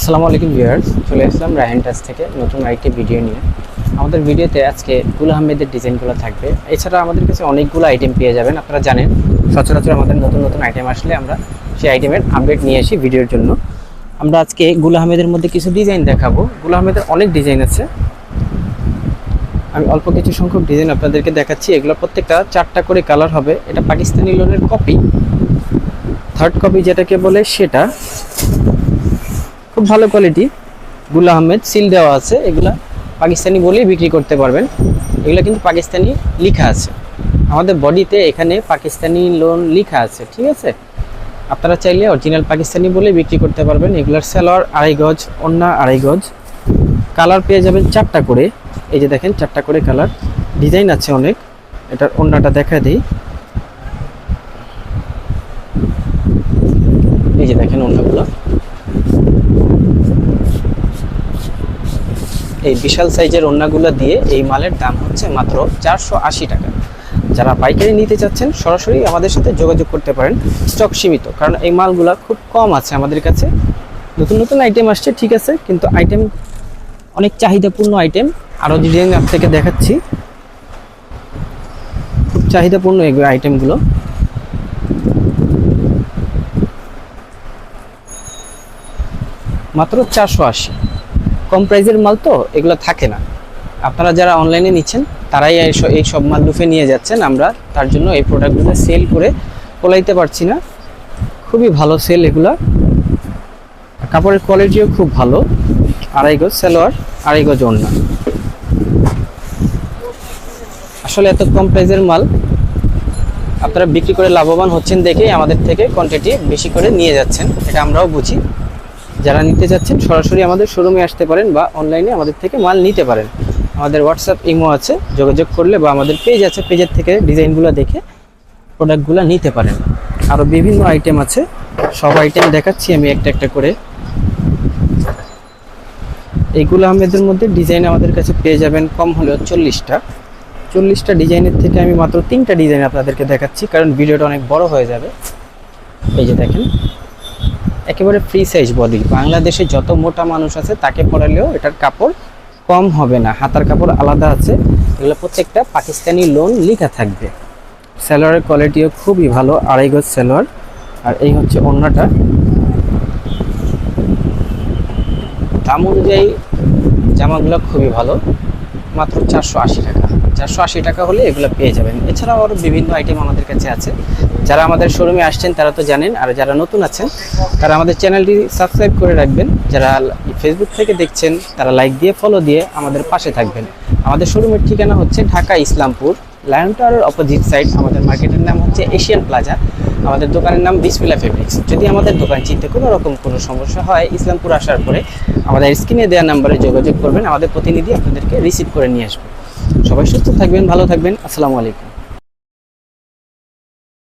আসসালামু আলাইকুম ভিউয়ার্স, চলে আসলাম রায়হান টাচ থেকে নতুন আরেকটি ভিডিও নিয়ে। আমাদের ভিডিওতে আজকে গুল আহমেদের ডিজাইনগুলো থাকবে। এছাড়া আমাদের কাছে অনেকগুলো আইটেম পেয়ে যাবেন, আপনারা জানেন। সচরাচর আমাদের নতুন নতুন আইটেম আসলে আমরা সেই আইটেমের আপডেট নিয়ে আসি ভিডিওর জন্য। আমরা আজকে গুল আহমেদের মধ্যে কিছু ডিজাইন দেখাবো। গুল আহমেদের অনেক ডিজাইন আছে। আমি অল্প কিছু সংখ্যক ডিজাইন আপনাদেরকে দেখাচ্ছি। এগুলো প্রত্যেকটা চারটা করে কালার হবে। এটা পাকিস্তানি লোনের কপি থার্ড কপি যেটাকে বলে সেটা। খুব ভালো কোয়ালিটি গুল আহমেদ সিল দেওয়া আছে, এগুলা পাকিস্তানি বলেই বিক্রি করতে পারবেন। এগুলো কিন্তু পাকিস্তানি লেখা আছে। আমাদের বডিতে এখানে পাকিস্তানি লোন লেখা আছে, ঠিক আছে? আপনারা চাইলে অরিজিনাল পাকিস্তানি বলে বিক্রি করতে পারবেন। এগুলার সেলোয়ার আড়াই গজ অন্যা আড়াই গজ। কালার পেয়ে যাবেন চারটা করে। এই যে দেখেন, চারটা করে কালার ডিজাইন আছে অনেক। এটার অন্যটা দেখা দিই এই যে দেখেন অন্যগুলো এই বিশাল সাইজের ওড়নাগুলো দিয়ে এই মালের দাম হচ্ছে মাত্র চারশো আশি টাকা। যারা পাইকারি নিতে চাচ্ছেন, সরাসরি আমাদের সাথে যোগাযোগ করতে পারেন। স্টক সীমিত, কারণ এই মালগুলা খুব কম আছে আমাদের কাছে। নতুন নতুন আইটেম আসছে, ঠিক আছে, কিন্তু আইটেম অনেক চাহিদাপূর্ণ আইটেম আরও ডিজাইন আপ থেকে দেখাচ্ছি। খুব চাহিদাপূর্ণ এগুলো আইটেমগুলো মাত্র চারশো আশি। প্রাইজের মাল তো, এগুলো থাকে না। আপনারা যারা অনলাইনে নিচ্ছেন, তারাই এই সব মাল লুফে নিয়ে যাচ্ছেন। আমরা তার জন্য এই প্রোডাক্টগুলো সেল করে কোলাইতে পারছি না। খুবই ভালো সেল এগুলা। কাপড়ের কোয়ালিটিও খুব ভালো। আড়াই গজ সালোয়ার, আড়াই গজ ওড়না। আসলে এত কম প্রাইজের মাল আপনারা বিক্রি করে লাভবান হচ্ছেন দেখেই আমাদের থেকে কোয়ান্টিটি বেশি করে নিয়ে যাচ্ছেন। এটা আমরাও বুঝি। যারা নিতে যাচ্ছেন সরাসরি আমাদের শোরুমে আসতে পারেন বা অনলাইনে আমাদের থেকে মাল নিতে পারেন। আমাদের হোয়াটসঅ্যাপ ইমো আছে, যোগাযোগ করলে বা আমাদের পেজ আছে পেজের থেকে ডিজাইনগুলো দেখে প্রোডাক্টগুলো নিতে পারেন। আরও বিভিন্ন আইটেম আছে, সব আইটেম দেখাচ্ছি আমি একটা একটা করে। এইগুলো আমাদের মধ্যে ডিজাইন আমাদের কাছে পেয়ে যাবেন কম হলেও চল্লিশটা। চল্লিশটা ডিজাইনের থেকে আমি মাত্র তিনটা ডিজাইন আপনাদেরকে দেখাচ্ছি, কারণ ভিডিওটা অনেক বড় হয়ে যাবে। এই যে দেখেন একেবারে ফ্রি সাইজ বডি বাংলাদেশে যত মোটা মানুষ আছে, তাকে পরালেও এটার কাপড় কম হবে না। হাতার কাপড় আলাদা আছে। এগুলো প্রত্যেকটা পাকিস্তানি লোন লেখা থাকবে। স্যালোয়ারের কোয়ালিটিও খুবই ভালো, আড়াই গজ স্যালোয়ার আর এই হচ্ছে অন্যটা দাম অনুযায়ী জামাগুলো খুবই ভালো। মাত্র চারশো আশি টাকা। চারশো আশি টাকা হলে এগুলো পেয়ে যাবেন। এছাড়াও আরও বিভিন্ন আইটেম আমাদের কাছে আছে। যারা আমাদের শোরুমে আসছেন, তারা তো জানেন, আর যারা নতুন আছেন, তারা আমাদের চ্যানেলটি সাবস্ক্রাইব করে রাখবেন। যারা ফেসবুক থেকে দেখছেন, তারা লাইক দিয়ে ফলো দিয়ে আমাদের পাশে থাকবেন। আমাদের শোরুমের ঠিকানা হচ্ছে ঢাকা ইসলামপুর। লায়ন টাওয়ারের অপোজিট সাইড আমাদের মার্কেটের নাম হচ্ছে এশিয়ান প্লাজা আমাদের দোকানের নাম বিসমিলা ফেব্রিক্স যদি আমাদের দোকান চিনতে কোনো রকম কোনো সমস্যা হয় ইসলামপুর আসার পরে, আমাদের স্ক্রিনে দেওয়া নাম্বারে যোগাযোগ করবেন। আমাদের প্রতিনিধি আপনাদেরকে রিসিভ করে নিয়ে আসবে। সবাই সুস্থ থাকবেন, ভালো থাকবেন। আসসালামু আলাইকুম।